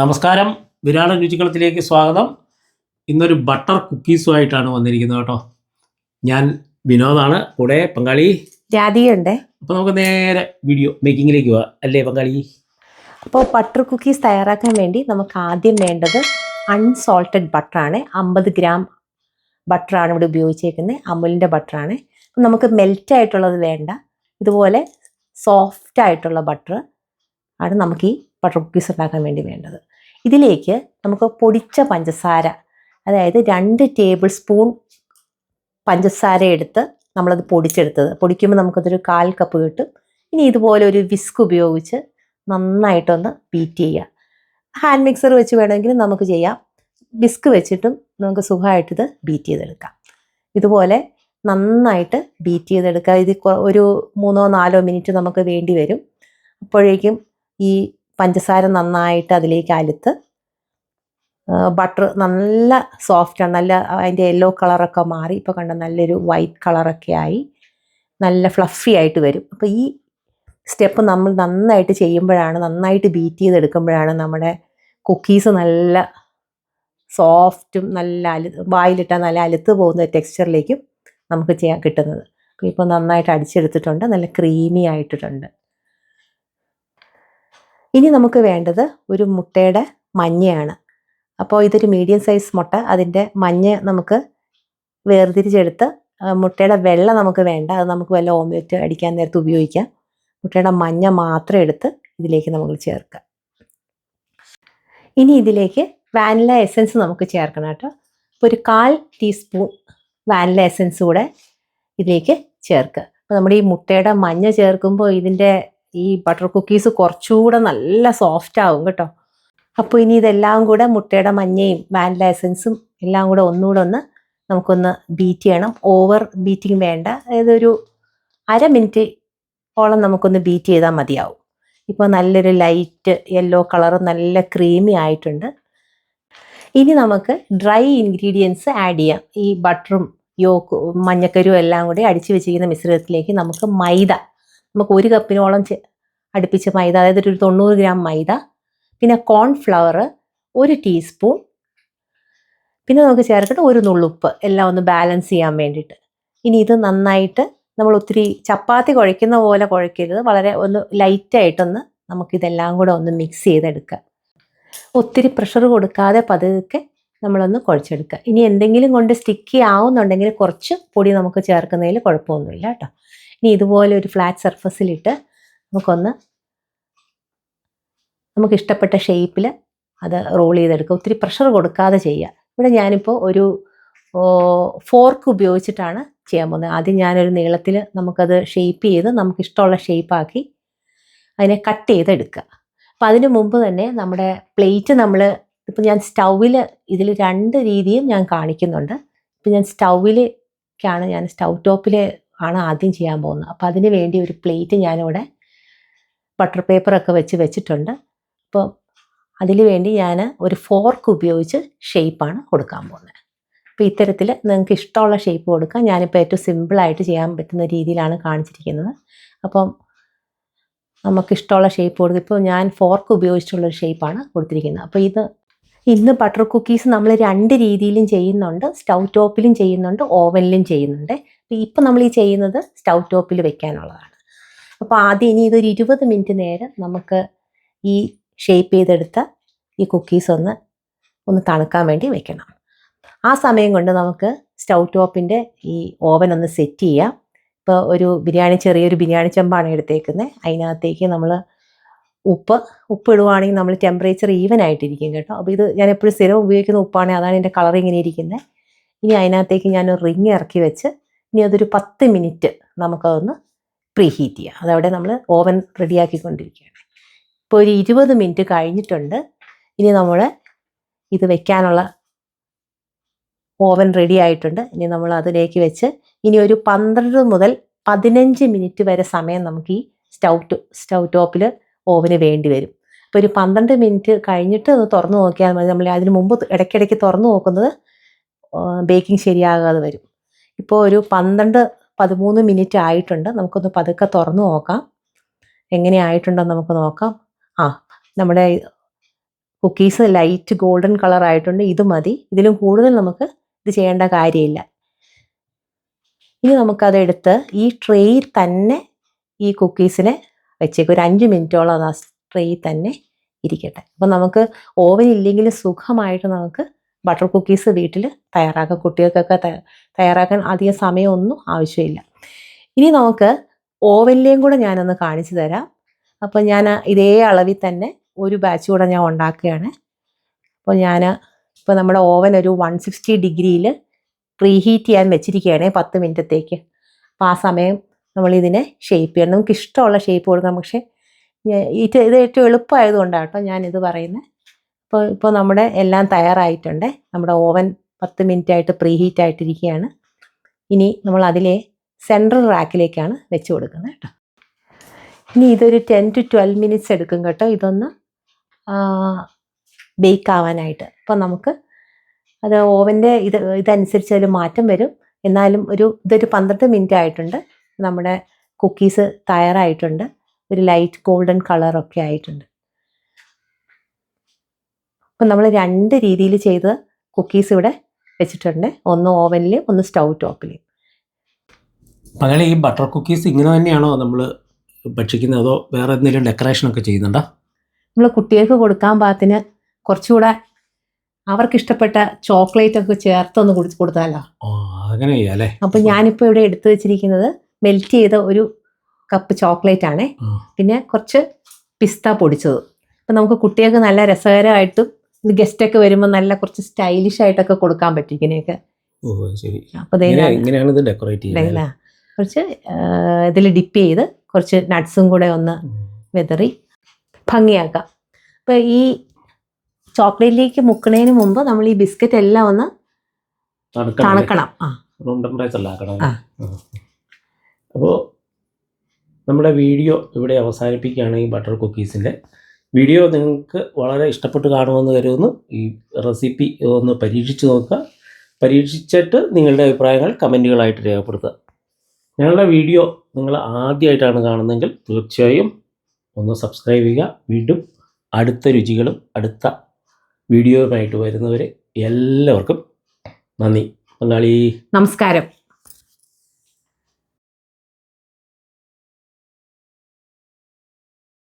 നമസ്കാരം. വിരാട രുചികളത്തിലേക്ക് സ്വാഗതം. ഇന്നൊരു ബട്ടർ കുക്കീസുമായിട്ടാണ് വന്നിരിക്കുന്നത് കേട്ടോ. ഞാൻ വിനോദാണ്. കൂടെ പങ്കാളി. രാധികയുണ്ട്. അപ്പോൾ നമുക്ക് നേരെ വീഡിയോ മേക്കിങ്ങിലേക്ക് പോവാം. അല്ലേ പങ്കാളി? അപ്പോൾ ബട്ടർ കുക്കീസ് തയ്യാറാക്കാൻ വേണ്ടി നമുക്ക് ആദ്യം വേണ്ടത് അൺസോൾട്ടഡ് ബട്ടറാണ്. അമ്പത് ഗ്രാം ബട്ടറാണ് ഇവിടെ ഉപയോഗിച്ചേക്കുന്നത്. അമുലിന്റെ ബട്ടറാണ്. നമുക്ക് മെൽറ്റ് ആയിട്ടുള്ളത് വേണ്ട. ഇതുപോലെ സോഫ്റ്റ് ആയിട്ടുള്ള ബട്ടർ ആണ് നമുക്ക് ഈ ബട്ടർ കുക്കീസ് ഉണ്ടാക്കാൻ വേണ്ടി വേണ്ടത്. ഇതിലേക്ക് നമുക്ക് പൊടിച്ച പഞ്ചസാര അതായത് രണ്ട് ടേബിൾ സ്പൂൺ പഞ്ചസാര എടുത്ത് നമ്മളത് പൊടിച്ചെടുത്തത്. പൊടിക്കുമ്പോൾ നമുക്കതൊരു കാൽ കപ്പ് കിട്ടും. ഇനി ഇതുപോലെ ഒരു വിസ്ക് ഉപയോഗിച്ച് നന്നായിട്ടൊന്ന് ബീറ്റ് ചെയ്യാം ഹാൻഡ് മിക്സർ വെച്ച് വേണമെങ്കിൽ നമുക്ക് ചെയ്യാം. വിസ്ക് വെച്ചിട്ടും നമുക്ക് സുഖമായിട്ടിത് ബീറ്റ് ചെയ്തെടുക്കാം. ഇതുപോലെ നന്നായിട്ട് ബീറ്റ് ചെയ്തെടുക്കുക. ഇത് ഒരു മൂന്നോ നാലോ മിനിറ്റ് നമുക്ക് വേണ്ടി വരും. അപ്പോഴേക്കും ഈ പഞ്ചസാര നന്നായിട്ട് അതിലേക്ക് അലുത്ത് ബട്ടർ നല്ല സോഫ്റ്റാണ് നല്ല അതിന്റെ യെല്ലോ കളറൊക്കെ മാറി. ഇപ്പോൾ കണ്ട നല്ലൊരു വൈറ്റ് കളറൊക്കെ ആയി. നല്ല ഫ്ലഫി ആയിട്ട് വരും. അപ്പോൾ ഈ സ്റ്റെപ്പ് നമ്മൾ നന്നായിട്ട് ചെയ്യുമ്പോഴാണ് നന്നായിട്ട് ബീറ്റ് ചെയ്തെടുക്കുമ്പോഴാണ് നമ്മുടെ കുക്കീസ് നല്ല സോഫ്റ്റും നല്ല അലു വായിലിട്ടാൽ നല്ല അലുത്ത് പോകുന്ന ടെക്സ്ചറിലേക്കും നമുക്ക് ചെയ്യാൻ കിട്ടുന്നത്. ഇപ്പോൾ നന്നായിട്ട് അടിച്ചെടുത്തിട്ടുണ്ട്. നല്ല ക്രീമി ആയിട്ടിട്ടുണ്ട് ഇനി നമുക്ക് വേണ്ടത് ഒരു മുട്ടയുടെ മഞ്ഞയാണ്. അപ്പോൾ ഇതൊരു മീഡിയം സൈസ് മുട്ട. അതിന്റെ മഞ്ഞ നമുക്ക് വേർതിരിച്ചെടുത്ത് മുട്ടയുടെ വെള്ള നമുക്ക് വേണ്ട. അത് നമുക്ക് വല്ല ഓംലെറ്റ് അടിക്കാൻ നേരത്ത് ഉപയോഗിക്കാം. മുട്ടയുടെ മഞ്ഞ മാത്രം എടുത്ത് ഇതിലേക്ക് നമുക്ക് ചേർക്കാം ഇനി ഇതിലേക്ക് വാനില എസൻസ് നമുക്ക് ചേർക്കണം കേട്ടോ. അപ്പോൾ ഒരു കാൽ ടീസ്പൂൺ വാനില എസൻസ് കൂടെ ഇതിലേക്ക് ചേർക്കുക. അപ്പോൾ നമ്മുടെ ഈ മുട്ടയുടെ മഞ്ഞ ചേർക്കുമ്പോൾ ഇതിന്റെ ഈ ബട്ടർ കുക്കീസ് കുറച്ചുകൂടെ നല്ല സോഫ്റ്റ് ആവും കേട്ടോ. അപ്പോൾ ഇനി ഇതെല്ലാം കൂടെ മുട്ടയുടെ മഞ്ഞയും വാനില എസൻസും എല്ലാം കൂടെ ഒന്നുകൂടെ ഒന്ന് നമുക്കൊന്ന് ബീറ്റ് ചെയ്യണം. ഓവർ ബീറ്റിംഗ് വേണ്ട. അതായത് ഒരു അര മിനിറ്റ് ഓളം നമുക്കൊന്ന് ബീറ്റ് ചെയ്താൽ മതിയാവും. ഇപ്പോൾ നല്ലൊരു ലൈറ്റ് യെല്ലോ കളർ നല്ല ക്രീമി ആയിട്ടുണ്ട്. ഇനി നമുക്ക് ഡ്രൈ ഇൻഗ്രീഡിയൻസ് ആഡ് ചെയ്യാം. ഈ ബട്ടറും യോക്ക് മഞ്ഞക്കരും എല്ലാം കൂടി അടിച്ചു വെച്ചിരിക്കുന്ന മിശ്രിതത്തിലേക്ക് നമുക്ക് മൈദ നമുക്ക് ഒരു കപ്പിനോളം അടുപ്പിച്ച മൈദ അതായത് ഒരു തൊണ്ണൂറ് ഗ്രാം മൈദ പിന്നെ കോൺഫ്ലവർ ഒരു ടീസ്പൂൺ പിന്നെ നമുക്ക് ചേർക്കട്ടെ ഒരു നുള്ളുപ്പ് എല്ലാം ഒന്ന് ബാലൻസ് ചെയ്യാൻ വേണ്ടിയിട്ട്. ഇനി ഇത് നന്നായിട്ട് നമ്മൾ ഒത്തിരി ചപ്പാത്തി കുഴയ്ക്കുന്ന പോലെ കുഴയ്ക്കരുത്. വളരെ ഒന്ന് ലൈറ്റായിട്ടൊന്ന് നമുക്കിതെല്ലാം കൂടെ ഒന്ന് മിക്സ് ചെയ്തെടുക്കുക ഒത്തിരി പ്രഷർ കൊടുക്കാതെ പതുക്കെ നമ്മളൊന്ന് കുഴച്ചെടുക്കുക ഇനി എന്തെങ്കിലും കൊണ്ട് സ്റ്റിക്കി ആവുന്നുണ്ടെങ്കിൽ കുറച്ച് പൊടി നമുക്ക് ചേർക്കുന്നതിൽ കുഴപ്പമൊന്നുമില്ല കേട്ടോ. ഇനി ഇതുപോലെ ഒരു ഫ്ലാറ്റ് സർഫസിലിട്ട് നമുക്കൊന്ന് നമുക്ക് ഇഷ്ടപ്പെട്ട ഷേപ്പിൽ അത് റോൾ ചെയ്തെടുക്കുക. ഒത്തിരി പ്രഷർ കൊടുക്കാതെ ചെയ്യുക. ഇവിടെ ഞാനിപ്പോൾ ഒരു ഫോർക്ക് ഉപയോഗിച്ചിട്ടാണ് ചെയ്യാൻ പോകുന്നത്. ആദ്യം ഞാനൊരു നീളത്തിൽ നമുക്കത് ഷേപ്പ് ചെയ്ത് നമുക്ക് ഇഷ്ടമുള്ള ഷേപ്പാക്കി അതിനെ കട്ട് ചെയ്തെടുക്കുക. അപ്പോൾ അതിന് മുമ്പ് തന്നെ നമ്മുടെ പ്ലേറ്റ് നമ്മൾ ഇപ്പം ഞാൻ സ്റ്റൗവിൽ ഇതിൽ രണ്ട് രീതിയും ഞാൻ കാണിക്കുന്നുണ്ട്. ഇപ്പം ഞാൻ സ്റ്റൗവിലേക്കാണ് ഞാൻ സ്റ്റൗ ടോപ്പിൽ ആണ് ആദ്യം ചെയ്യാൻ പോകുന്നത്. അപ്പോൾ അതിന് വേണ്ടി ഒരു പ്ലേറ്റ് ഞാനിവിടെ ബട്ടർ പേപ്പറൊക്കെ വെച്ച് വെച്ചിട്ടുണ്ട്. അപ്പോൾ അതിന് വേണ്ടി ഞാൻ ഒരു ഫോർക്ക് ഉപയോഗിച്ച് ഷേപ്പാണ് കൊടുക്കാൻ പോകുന്നത്. അപ്പോൾ ഇത്തരത്തിൽ നിങ്ങൾക്ക് ഇഷ്ടമുള്ള ഷേപ്പ് കൊടുക്കാം ഞാനിപ്പോൾ ഏറ്റവും സിമ്പിളായിട്ട് ചെയ്യാൻ പറ്റുന്ന രീതിയിലാണ് കാണിച്ചിരിക്കുന്നത്. അപ്പം നമുക്ക് ഇഷ്ടമുള്ള ഷേപ്പ് കൊടുക്കുക ഇപ്പോൾ ഞാൻ ഫോർക്ക് ഉപയോഗിച്ചിട്ടുള്ള ഒരു ഷേപ്പാണ് കൊടുത്തിരിക്കുന്നത്. അപ്പോൾ ഇത് ഇന്ന് ബട്ടർ കുക്കീസ് നമ്മൾ രണ്ട് രീതിയിലും ചെയ്യുന്നുണ്ട്. സ്റ്റൗ ടോപ്പിലും ചെയ്യുന്നുണ്ട് ഓവനിലും ചെയ്യുന്നുണ്ട്. ഇപ്പം നമ്മൾ ഈ ചെയ്യുന്നത് സ്റ്റൗ ടോപ്പിൽ വെക്കാനുള്ളതാണ്. അപ്പോൾ ആദ്യം ഇനി ഇതൊരു ഇരുപത് മിനിറ്റ് നേരം നമുക്ക് ഈ ഷേപ്പ് ചെയ്തെടുത്ത ഈ കുക്കീസ് ഒന്ന് ഒന്ന് തണുക്കാൻ വേണ്ടി വെക്കണം. ആ സമയം കൊണ്ട് നമുക്ക് സ്റ്റൗ ടോപ്പിന്റെ ഈ ഓവൻ ഒന്ന് സെറ്റ് ചെയ്യാം. ഇപ്പോൾ ഒരു ബിരിയാണി ചെറിയൊരു ബിരിയാണി ചെമ്പാണ് എടുത്തേക്കുന്നത്. അതിനകത്തേക്ക് നമ്മൾ ഉപ്പ് ഉപ്പ് ഇടുവാണെങ്കിൽ നമ്മൾ ടെമ്പറേച്ചർ ഈവൻ ആയിട്ടിരിക്കും കേട്ടോ. അപ്പോൾ ഇത് ഞാൻ എപ്പോഴും സ്ഥിരം ഉപയോഗിക്കുന്ന ഉപ്പാണെങ്കിൽ അതാണ് എന്റെ കളർ ഇങ്ങനെ ഇരിക്കുന്നത്. ഇനി അതിനകത്തേക്ക് ഞാൻ റിങ് ഇറക്കി വെച്ച് ഇനി അതൊരു പത്ത് മിനിറ്റ് നമുക്കതൊന്ന് പ്രീ ഹീറ്റ് ചെയ്യാം. അതവിടെ നമ്മൾ ഓവൻ റെഡിയാക്കിക്കൊണ്ടിരിക്കുകയാണ് ഇപ്പോൾ ഒരു ഇരുപത് മിനിറ്റ് കഴിഞ്ഞിട്ടുണ്ട്. ഇനി നമ്മൾ ഇത് വെക്കാനുള്ള ഓവൻ റെഡി ആയിട്ടുണ്ട് ഇനി നമ്മൾ അതിലേക്ക് വെച്ച് ഇനി ഒരു പന്ത്രണ്ട് മുതൽ പതിനഞ്ച് മിനിറ്റ് വരെ സമയം നമുക്ക് ഈ സ്റ്റൗ സ്റ്റൗ ടോപ്പിൽ ഓവന് വേണ്ടി വരും. അപ്പോൾ ഒരു പന്ത്രണ്ട് മിനിറ്റ് കഴിഞ്ഞിട്ട് ഒന്ന് തുറന്നു നോക്കിയാൽ മതി. നമ്മൾ അതിന് മുമ്പ് ഇടയ്ക്കിടയ്ക്ക് തുറന്നു നോക്കുന്നത് ബേക്കിംഗ് ശരിയാകാതെ വരും. ഇപ്പോൾ ഒരു പന്ത്രണ്ട് പതിമൂന്ന് മിനിറ്റ് ആയിട്ടുണ്ട്. നമുക്കൊന്ന് പതുക്കെ തുറന്നു നോക്കാം. എങ്ങനെ നമുക്ക് നോക്കാം. ആ നമ്മുടെ കുക്കീസ് ലൈറ്റ് ഗോൾഡൻ കളർ ആയിട്ടുണ്ട്. ഇത് മതി. ഇതിലും കൂടുതൽ നമുക്ക് ഇത് ചെയ്യേണ്ട കാര്യമില്ല. ഇനി നമുക്കതെടുത്ത് ഈ ട്രേയിൽ തന്നെ ഈ കുക്കീസിനെ വെച്ചേക്ക്. ഒരു അഞ്ച് മിനിറ്റോളം അത് ആ തന്നെ ഇരിക്കട്ടെ. അപ്പം നമുക്ക് ഓവൻ ഇല്ലെങ്കിൽ സുഖമായിട്ട് നമുക്ക് ബട്ടർ കുക്കീസ് വീട്ടിൽ തയ്യാറാക്കാം കുട്ടികൾക്കൊക്കെ തയ്യാറാക്കാൻ അധികം സമയമൊന്നും ആവശ്യമില്ല. ഇനി നമുക്ക് ഓവനിലെയും കൂടെ ഞാനൊന്ന് കാണിച്ചു തരാം. അപ്പോൾ ഞാൻ ഇതേ അളവിൽ തന്നെ ഒരു ബാച്ച് കൂടെ ഞാൻ ഉണ്ടാക്കുകയാണ്. അപ്പോൾ ഞാൻ ഇപ്പോൾ നമ്മുടെ ഓവൻ ഒരു വൺ സിക്സ്റ്റി ഡിഗ്രിയിൽ പ്രീഹീറ്റ് ചെയ്യാൻ വെച്ചിരിക്കുകയാണ് പത്ത് മിനിറ്റത്തേക്ക്. അപ്പോൾ ആ സമയം നമ്മളിതിനെ ഷേപ്പ് ചെയ്യണം. നമുക്ക് ഇഷ്ടമുള്ള ഷേപ്പ് കൊടുക്കാം പക്ഷേ ഇത് ഇത് ഏറ്റവും എളുപ്പമായതുകൊണ്ടാണ് കേട്ടോ ഞാനിത് പറയുന്നത്. ഇപ്പോൾ ഇപ്പോൾ നമ്മുടെ എല്ലാം തയ്യാറായിട്ടുണ്ട്. നമ്മുടെ ഓവൻ പത്ത് മിനിറ്റ് ആയിട്ട് പ്രീ ഹീറ്റ് ആയിട്ടിരിക്കുകയാണ് ഇനി നമ്മൾ അതിലെ സെൻട്രൽ റാക്കിലേക്കാണ് വെച്ച് കൊടുക്കുന്നത് കേട്ടോ. ഇനി ഇതൊരു ടെൻ ടു ട്വൽവ് മിനിറ്റ്സ് എടുക്കും കേട്ടോ. ഇതൊന്ന് ബേക്ക് ആവാനായിട്ട്. അപ്പോൾ നമുക്ക് അത് ഓവന്റെ ഇത് ഇതനുസരിച്ച് അതിൽ മാറ്റം വരും. എന്നാലും ഒരു ഇതൊരു പന്ത്രണ്ട് മിനിറ്റ് ആയിട്ടുണ്ട് നമ്മുടെ കുക്കീസ് തയ്യാറായിട്ടുണ്ട്. ഒരു ലൈറ്റ് ഗോൾഡൻ കളറൊക്കെ ആയിട്ടുണ്ട്. അപ്പം നമ്മൾ രണ്ട് രീതിയിൽ ചെയ്ത കുക്കീസ് ഇവിടെ വെച്ചിട്ടുണ്ട്. ഒന്ന് ഓവനിൽ ഒന്ന് സ്റ്റൗ ടോപ്പിൽ മകളെ ഈ ബട്ടർ കുക്കീസ് ഇങ്ങനെ തന്നെയാണോ നമ്മൾ ഭക്ഷിക്കുന്നത്? അതോ വേറെ എന്തെങ്കിലും ഡെക്കറേഷൻ ഒക്കെ ചെയ്യുന്നുണ്ടോ? നമ്മൾ കുട്ടികൾക്ക് കൊടുക്കാൻ പാകത്തിന് കുറച്ചുകൂടെ അവർക്ക് ഇഷ്ടപ്പെട്ട ചോക്ലേറ്റ് ഒക്കെ ചേർത്തൊന്ന് കുടിച്ച് കൊടുത്താലോ? അങ്ങനെ അപ്പോൾ ഞാനിപ്പോൾ ഇവിടെ എടുത്തു വെച്ചിരിക്കുന്നത് മെൽറ്റ് ചെയ്ത ഒരു കപ്പ് ചോക്ലേറ്റ് ആണേ. പിന്നെ കുറച്ച് പിസ്ത പൊടിച്ചത്. അപ്പം നമുക്ക് കുട്ടികൾക്ക് നല്ല രസകരമായിട്ടും ഗസ്റ്റൊക്കെ വരുമ്പോൾ നല്ല കുറച്ച് സ്റ്റൈലിഷ് ആയിട്ടൊക്കെ കൊടുക്കാൻ പറ്റും ഇങ്ങനെയൊക്കെ അപ്പോൾ കുറച്ച് ഇതിൽ ഡിപ്പ് ചെയ്ത് കുറച്ച് നട്ട്സും കൂടെ ഒന്ന് വെതറി ഭംഗിയാക്കാം. അപ്പോൾ ഈ ചോക്ലേറ്റിലേക്ക് മുക്കണതിന് മുമ്പ് നമ്മൾ ഈ ബിസ്ക്കറ്റ് എല്ലാം ഒന്ന് തണുക്കണം ആ. റൂം ടെമ്പറേച്ചറിലാക്കണം അപ്പോൾ നമ്മുടെ വീഡിയോ ഇവിടെ അവസാനിപ്പിക്കുകയാണ് ഈ ബട്ടർ കുക്കീസിന്റെ വീഡിയോ നിങ്ങൾക്ക് വളരെ ഇഷ്ടപ്പെട്ട് കാണുമെന്ന് കരുതുന്നു. ഈ റെസിപ്പി ഒന്ന് പരീക്ഷിച്ച് നോക്കുക. പരീക്ഷിച്ചിട്ട് നിങ്ങളുടെ അഭിപ്രായങ്ങൾ കമന്റുകളായിട്ട് രേഖപ്പെടുത്തുക. ഞങ്ങളുടെ വീഡിയോ നിങ്ങൾ ആദ്യമായിട്ടാണ് കാണുന്നതെങ്കിൽ തീർച്ചയായും ഒന്ന് സബ്സ്ക്രൈബ് ചെയ്യുക. വീണ്ടും അടുത്ത രുചികളും അടുത്ത വീഡിയോയുമായിട്ട് വരുന്നവരെ എല്ലാവർക്കും നന്ദി. പങ്കാളി നമസ്കാരം.